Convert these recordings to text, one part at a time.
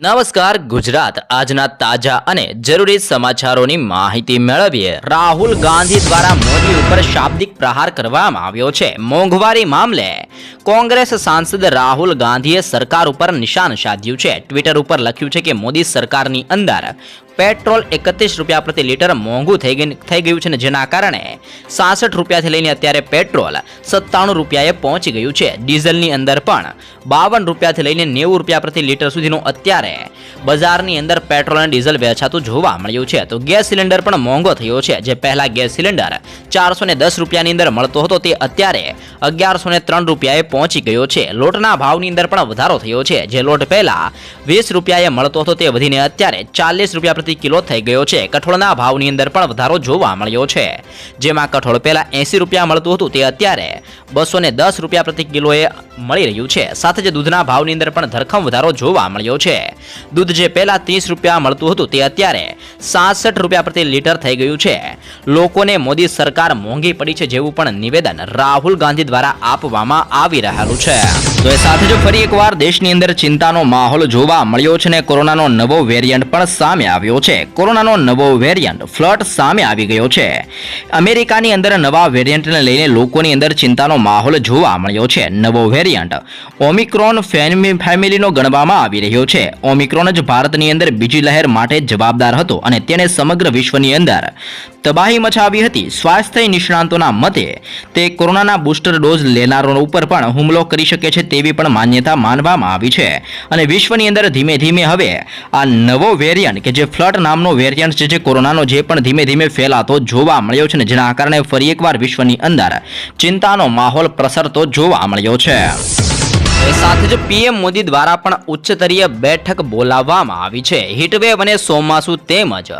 નમસ્કાર, ગુજરાત. આજના તાજા અને જરૂરી સમાચારોની માહિતી મેળવીએ. રાહુલ ગાંધી દ્વારા મોદી ઉપર શાબ્દિક પ્રહાર કરવામાં આવ્યો છે. મોંઘવારી મામલે કોંગ્રેસ સાંસદ રાહુલ ગાંધીએ સરકાર ઉપર નિશાન સાધ્યું છે. ટ્વિટર ઉપર લખ્યું છે કે મોદી સરકારની અંદર પેટ્રોલ એકત્રીસ રૂપિયા પ્રતિ લીટર મોંઘું થઈ ગયું થઈ ગયું છે જેના કારણે સાસઠ રૂપિયાથી લઈને અત્યારે પેટ્રોલ સત્તાણું રૂપિયાએ પહોંચી ગયું છે. ડીઝલની અંદર પણ બાવન રૂપિયાથી લઈને નેવું રૂપિયા પ્રતિ લીટર સુધીનું અત્યારે બજારની અંદર પેટ્રોલ અને ડીઝલ વેચાતું જોવા મળ્યું છે. તો ગેસ સિલિન્ડર પણ મોંઘો થયો છે. જે પહેલા ગેસ સિલિન્ડર ચારસો ને દસ રૂપિયાની અંદર મળતો હતો તે અત્યારે અગિયારસો ને ત્રણ રૂપિયાએ પહોંચી ગયો છે. લોટના ભાવની અંદર પણ વધારો થયો છે. જે લોટ પહેલાં વીસ રૂપિયાએ મળતો હતો તે વધીને અત્યારે ચાલીસ રૂપિયા પ્રતિ કિલો થઈ ગયો છે. કઠોળના ભાવની અંદર પણ વધારો જોવા મળ્યો છે. જેમાં કઠોળ પહેલાં એંસી રૂપિયા મળતું હતું, તે અત્યારે બસો દસ રૂપિયા પ્રતિ કિલોએ મળી રહ્યું છે. સાથે જ દૂધના ભાવની અંદર પણ ધરખમ વધારો જોવા મળ્યો છે. દૂધ જે પહેલાં ત્રીસ રૂપિયા મળતું હતું, તે અત્યારે સાસઠ રૂપિયા પ્રતિ લીટર થઈ ગયું છે. લોકોને મોદી સરકાર મોંઘી પડી છે જેવું પણ નિવેદન રાહુલ ગાંધી દ્વારા આપવામાં આવી રહેલું છે. તો એ સાથે જો ફરી એકવાર દેશની અંદર ચિંતાનો માહોલ જોવા મળ્યો છે ને કોરોનાનો નવો વેરિયન્ટ પણ સામે આવ્યો છે. કોરોનાનો નવો વેરિયન્ટ ફ્લટ સામે આવી ગયો છે. અમેરિકાની અંદર નવા વેરિયન્ટને લઈને લોકોની અંદર ચિંતાનો માહોલ જોવા મળ્યો છે. નવો વેરિયન્ટ ઓમિક્રોન ફેમિલીનો ગણવામાં આવી રહ્યો છે. ઓમિક્રોન જ ભારતની અંદર બીજી લહેર માટે જવાબદાર હતો અને તેણે સમગ્ર વિશ્વની અંદર તબાહી મચાવી હતી. સ્વાસ્થ્ય નિષ્ણાંતોના મતે તે કોરોનાના બૂસ્ટર ડોઝ લેનારો ઉપર પણ હુમલો કરી શકે છે તેવી પણ માન્યતા માનવામાં આવી છે. અને વિશ્વની અંદર ધીમે ધીમે હવે આ નવો વેરિયન્ટ કે જે ફ્લટ નામનો વેરિયન્ટ છે, જે કોરોનાનો જે પણ ધીમે ધીમે ફેલાતો જોવા મળ્યો છે ને જેના કારણે ફરી એકવાર વિશ્વની અંદર ચિંતાનો માહોલ પ્રસરતો જોવા મળ્યો છે. પીએમ મોદી દ્વારા પણ ઉચ્ચસ્તરીય બેઠક બોલાવવામાં આવી છે. હીટવેવ અને ચોમાસુ તેમજ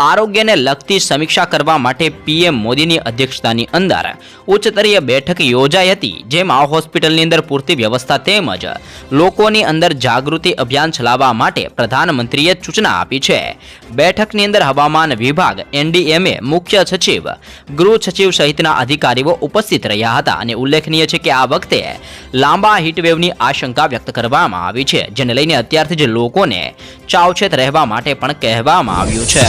આરોગ્યને લગતી સમીક્ષા કરવા માટે પીએમ મોદીની અધ્યક્ષતાની અંદર ઉચ્ચસ્તરીય બેઠક યોજાઈ હતી, જેમાં હોસ્પિટલની અંદર પૂરતી વ્યવસ્થા તેમજ લોકોની અંદર જાગૃતિ અભિયાન ચલાવવા માટે પ્રધાનમંત્રીએ સૂચના આપી છે. બેઠકની અંદર હવામાન વિભાગ, એનડીએમએ, મુખ્ય સચિવ, ગૃહ સચિવ સહિતના અધિકારીઓ ઉપસ્થિત રહ્યા હતા અને ઉલ્લેખનીય છે કે આ વખતે લાંબા હીટવેવની આશંકા વ્યક્ત કરવામાં આવી છે, જેને લઈને અત્યારથી જ લોકોને ચાવચેત રહેવા માટે પણ કહેવામાં આવ્યું છે.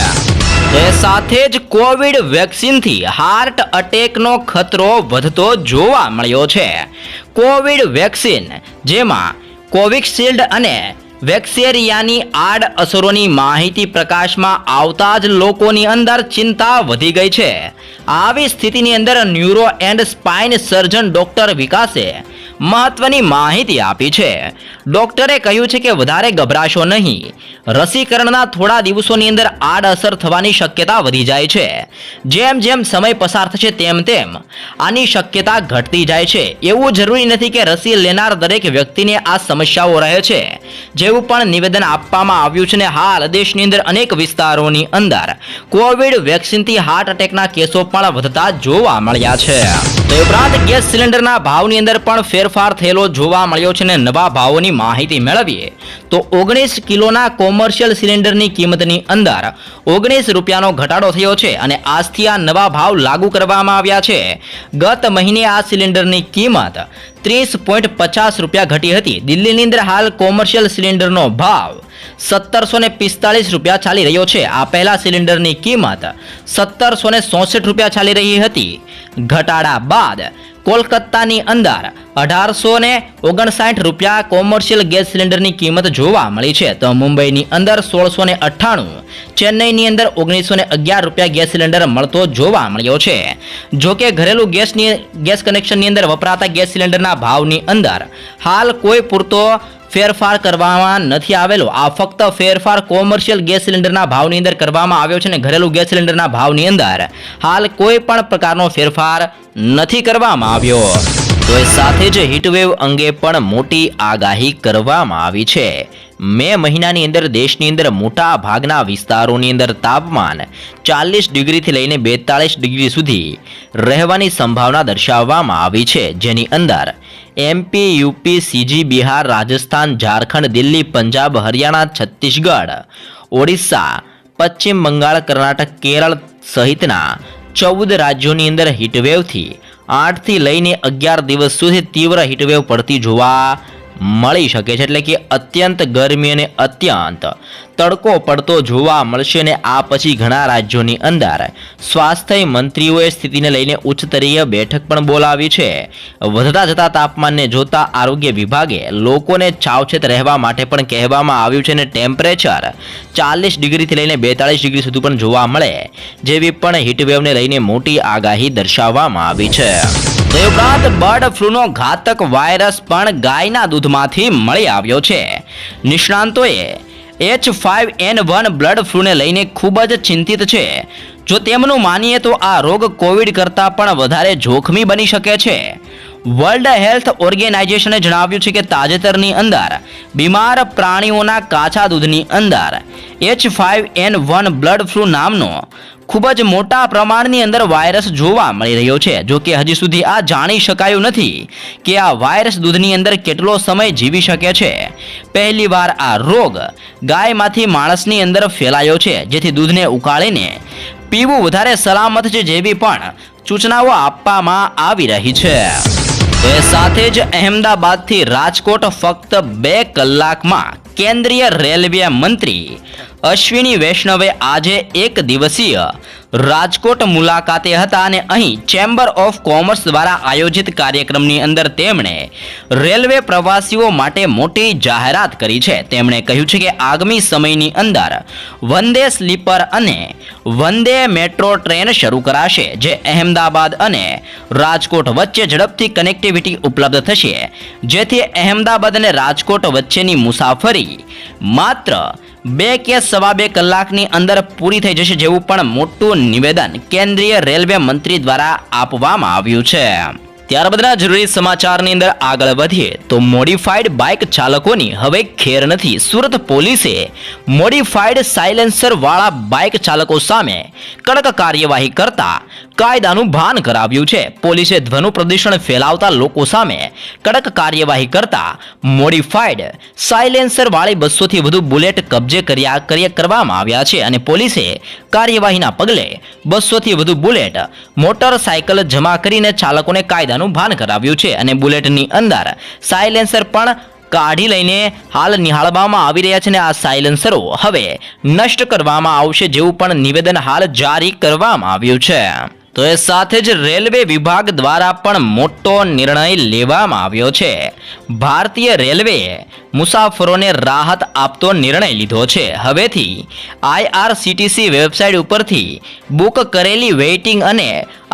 સાથે જ કોવિડ વેક્સિનથી હાર્ટ અટેકનો ખતરો વધતો જોવા મળ્યો છે. કોવિડ વેક્સિન, જેમાં કોવિશિલ્ડ અને વેક્સેરિયાની આડ અસરોની માહિતી પ્રકાશમાં આવતા જ લોકોની અંદર ચિંતા વધી ગઈ છે. આવી સ્થિતિની અંદર neuro and spine surgeon doctor વિકાસે મહત્વની માહિતી આપી છે. ડોક્ટરે કહ્યું છે કે વધારે ગભરાશો નહીં. રસીકરણના થોડા દિવસોની અંદર આડઅસર થવાની શક્યતા વધી જાય છે. જેમ જેમ સમય પસાર થશે તેમ તેમ આની શક્યતા ઘટતી જાય છે. એવું જરૂરી નથી કે રસી લેનાર દરેક વ્યક્તિને આ સમસ્યાઓ રહે છે. જેવું પણ નિવેદન આપવામાં આવ્યું છે ને હાલ દેશની અંદર અનેક વિસ્તારોની અંદર કોવિડ વેક્સિનથી હાર્ટ અટેકના કેસો પણ વધતા જોવા મળ્યા છે. તે ઉપરાંત ગેસ સિલિન્ડરના ભાવની અંદર પણ ફેરફાર થયેલો જોવા મળ્યો છે અને નવા ભાવોની માહિતી મેળવીએ તો ઓગણીસ કિલોના કોમર્શિયલ સિલિન્ડરની કિંમતની અંદર ઓગણીસ રૂપિયાનો ઘટાડો થયો છે અને આજથી આ નવા ભાવ લાગુ કરવામાં આવ્યા છે. ગત મહિને આ સિલિન્ડરની કિંમત ત્રીસ પોઈન્ટ પચાસ રૂપિયા ઘટી હતી. દિલ્હીની અંદર હાલ કોમર્શિયલ સિલિન્ડરનો ભાવ સત્તરસો ને પિસ્તાળીસ રૂપિયા ચાલી રહ્યો છે. આ પહેલા સિલિન્ડરની કિંમત સત્તરસો ને ચોસઠ રૂપિયા ચાલી રહી હતી. ઘટાડા બાદ કોલકાતાની અંદર અઢારસો ને ઓગણસાઠ રૂપિયા કોમર્શિયલ ગેસ સિલિન્ડરની કિંમત જોવા મળી છે. તો મુંબઈની અંદર સોળસો ને અઠ્ઠાણું, ચેન્નઈની અંદર ઓગણીસો ને અગિયાર રૂપિયા ગેસ સિલિન્ડર મળતો જોવા મળ્યો છે. જો કે ઘરેલું ગેસની ગેસ કનેક્શનની અંદર વપરાતા ગેસ સિલિન્ડરના ભાવની અંદર હાલ કોઈ પૂરતો ફેરફાર કરવામાં નથી આવેલો. આ ફક્ત ફેરફાર કોમર્શિયલ ગેસ સિલિન્ડરના ભાવની અંદર કરવામાં આવ્યો છે અને ઘરેલું ગેસ સિલિન્ડરના ભાવની અંદર હાલ કોઈ પણ પ્રકારનો ફેરફાર નથી કરવામાં આવ્યો. તો એ સાથે જ હીટવેવ અંગે પણ મોટી આગાહી કરવામાં આવી છે. મે મહિનાની અંદર દેશની અંદર મોટા ભાગના વિસ્તારોની અંદર તાપમાન ચાલીસ ડિગ્રીથી લઈને બેતાળીસ ડિગ્રી સુધી રહેવાની સંભાવના દર્શાવવામાં આવી છે. જેની અંદર MP UP CG Bihar, Rajasthan, Jharkhand, Delhi, Punjab, Haryana, Chhattisgarh, Odisha, Paschim Bangal, Karnataka, Kerala સહિતના ચૌદ રાજ્યોની અંદર હીટવેવથી આઠથી લઈને અગિયાર દિવસ સુધી તીવ્ર હીટવેવ પડતી જોવા મળી શકે છે એટલે કે અત્યંત ગરમી અને અત્યંત તડકો પડતો જોવા મળશે અને આ પછી ઘણા રાજ્યોની અંદર સ્વાસ્થ્ય મંત્રીઓએ સ્થિતિને લઈને ઉચ્ચસ્તરીય બેઠક પણ બોલાવી છે. વધતા જતા તાપમાનને જોતા આરોગ્ય વિભાગે લોકોને સાવચેત રહેવા માટે પણ કહેવામાં આવ્યું છે અને ટેમ્પરેચર ચાલીસ ડિગ્રીથી લઈને બેતાળીસ ડિગ્રી સુધી પણ જોવા મળે, જેવી પણ હીટવેવને લઈને મોટી આગાહી દર્શાવવામાં આવી છે. તે ઉપરાંત બર્ડ ફ્લૂનો ઘાતક વાયરસ પણ ગાયના દૂધમાંથી મળી આવ્યો છે. નિષ્ણાંતોએ H five N one bird ફ્લૂને લઈને ખૂબ જ ચિંતિત છે. જો તેમનું માનીએ તો આ રોગ કોવિડ કરતાં પણ વધારે જોખમી બની શકે છે. વર્લ્ડ હેલ્થ ઓર્ગેનાઇઝેશને જણાવ્યું છે કે તાજેતરની અંદર બીમાર પ્રાણીઓના કાચા દૂધની અંદર H five N one bird flu નામનો ખૂબ જ મોટા પ્રમાણની અંદર વાયરસ જોવા મળી રહ્યો છે. જો કે હજી સુધી આ જાણી શકાયું નથી કે આ વાયરસ દૂધની અંદર કેટલો સમય જીવી શકે છે. પહેલીવાર આ રોગ ગાયમાંથી માણસની અંદર ફેલાયો છે, જેથી દૂધને ઉકાળીને પીવું વધારે સલામત છે જેવી પણ સૂચનાઓ આપવામાં આવી રહી છે. એ સાથે જ અહેમદાબાદથી રાજકોટ ફક્ત બે કલાકમાં કેન્દ્રીય રેલવે મંત્રી અશ્વિની વૈષ્ણવે આજે એક દિવસીય રાજકોટ મુલાકાતે હતા અને અહીં ચેમ્બર ઓફ કોમર્સ દ્વારા આયોજિત કાર્યક્રમની અંદર તેમણે રેલવે પ્રવાસીઓ માટે મોટી જાહેરાત કરી છે. તેમણે કહ્યું છે કે આગામી સમયની અંદર વંદે સ્લીપર અને વંદે મેટ્રો ટ્રેન શરૂ કરાશે, જે અહેમદાબાદ અને રાજકોટ વચ્ચે ઝડપથી કનેક્ટિવિટી ઉપલબ્ધ થશે. જેથી અહેમદાબાદ અને રાજકોટ વચ્ચેની મુસાફરી માત્ર બે કે સવા બે કલાકની અંદર પૂરી થઈ જશે જેવું પણ મોટું નિવેદન કેન્દ્રીય રેલવે મંત્રી દ્વારા આપવામાં આવ્યું છે. ત્યારબાદના જરૂરી સમાચારની અંદર આગળ વધીએ તો મોડિફાઈડ બાઇક ચાલકોની હવે ખેર નથી. સુરત પોલીસે મોડિફાઈડ સાયલેન્સર વાળા બાઇક ચાલકો સામે કડક કાર્યવાહી કરતા કાયદાનું ભાન કરાવ્યું છે. પોલીસે ધ્વનુ પ્રદૂષણ ફેલાવતા લોકો સામે કડક કાર્યવાહી કરતા મોડિફાઈડ સાયલેન્સર વાળી બસોથી વધુ બુલેટ કબજે કર્યા કર્યા કરવામાં આવ્યા છે અને પોલીસે કાર્યવાહીના પગલે બસોથી વધુ બુલેટ મોટરસાયકલ જમા કરીને ચાલકોને કાયદાનું ભાન કરાવ્યું છે અને બુલેટની અંદર સાયલેન્સર પણ કાઢી લઈને હાલ નિહાળવામાં આવી રહ્યા છે અને આ સાયલેન્સરો હવે નષ્ટ કરવામાં આવશે જેવું પણ નિવેદન હાલ જારી કરવામાં આવ્યું છે. તો એ સાથે જ રેલવે વિભાગ દ્વારા પણ મોટો નિર્ણય લેવામાં આવ્યો છે. ભારતીય રેલવેએ મુસાફરોને રાહત આપતો નિર્ણય લીધો છે. હવેથી આઈઆરસીટીસી વેબસાઇટ ઉપરથી બુક કરેલી વેઇટિંગ અને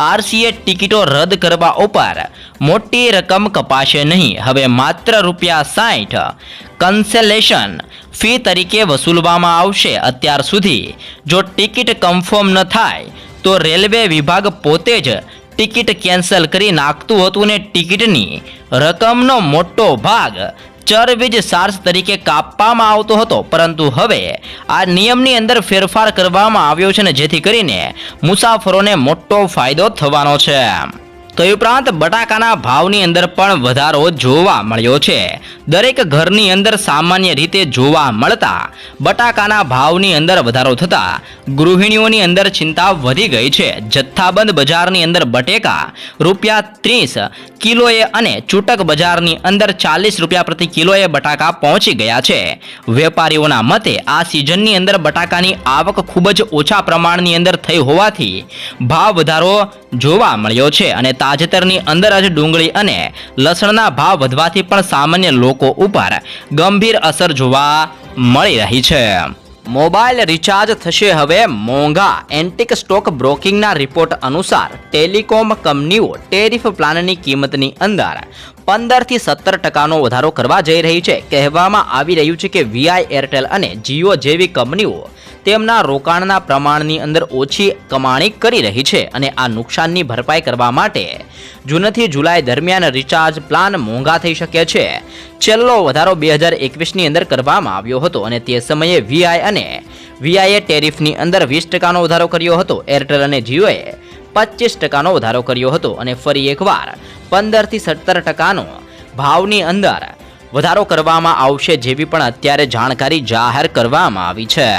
આરસીએ ટિકિટો રદ કરવા ઉપર મોટી રકમ કપાશે નહીં. હવે માત્ર રૂપિયા સાઠ કન્સેલેશન ફી તરીકે વસૂલવામાં આવશે અત્યાર સુધી. જો ટિકિટ કન્ફર્મ ન થાય તો રેલવે વિભાગ પોતે જ ટિકિટ કેન્સલ કરી નાખતું હતું ને ટિકિટની રકમનો મોટો ભાગ ચરવીજ સાર્સ તરીકે કાપવામાં આવતો હતો. પરંતુ હવે આ નિયમની અંદર ફેરફાર કરવામાં આવ્યો છે ને જેથી કરીને મુસાફરોને મોટો ફાયદો થવાનો છે. તો ઉપરાંત બટાકાના ભાવની અંદર પણ વધારો જોવા મળ્યો છે. દરેક ઘરની અંદર સામાન્ય રીતે જોવા મળતા બટાકાના ભાવની અંદર વધારો થતાં ગૃહિણીઓની અંદર ચિંતા વધી ગઈ છે. જથ્થાબંધ બજારની અંદર બટેકા રૂપિયા ત્રીસ કિલોએ અને ચૂટક બજારની અંદર ચાલીસ રૂપિયા પ્રતિ કિલોએ બટાકા પહોંચી ગયા છે. વેપારીઓના મતે આ સિઝનની અંદર બટાકાની આવક ખૂબ જ ઓછા પ્રમાણની અંદર થઈ હોવાથી ભાવ વધારો જોવા મળ્યો છે અને તાજેતરની અંદર જ ડુંગળી અને લસણના ભાવ વધવાથી પણ સામાન્ય લોકો ઉપર ગંભીર અસર જોવા મળી રહી છે. મોબાઈલ રિચાર્જ થશે હવે મોંઘા. એન્ટિક સ્ટોક બ્રોકિંગના રિપોર્ટ અનુસાર ટેલિકોમ કંપનીઓ ટેરિફ પ્લાનની કિંમતની અંદર પંદરથી સત્તર ટકાનો વધારો કરવા જઈ રહી છે. કહેવામાં આવી રહ્યું છે કે વીઆઈ એરટેલ અને જીઓ જેવી કંપનીઓ તેમના રોકાણના પ્રમાણની અંદર ઓછી કમાણી કરી રહી છે અને આ નુકસાનની ભરપાઈ કરવા માટે જૂનથી જુલાઈ દરમિયાન રિચાર્જ પ્લાન મોંઘા થઈ શકે છે. છેલ્લો વધારો બે હજાર એકવીસની અંદર કરવામાં આવ્યો હતો અને તે સમયે વીઆઈ અને વીઆઈએ ટેરિફની અંદર વીસ ટકાનો વધારો કર્યો હતો. એરટેલ અને જીઓએ પચીસ ટકાનો વધારો કર્યો હતો અને ફરી એકવાર પંદરથી સત્તર ટકાનો ભાવની અંદર વધારો કરવામાં આવશે જેવી પણ અત્યારે જાણકારી જાહેર કરવામાં આવી છે.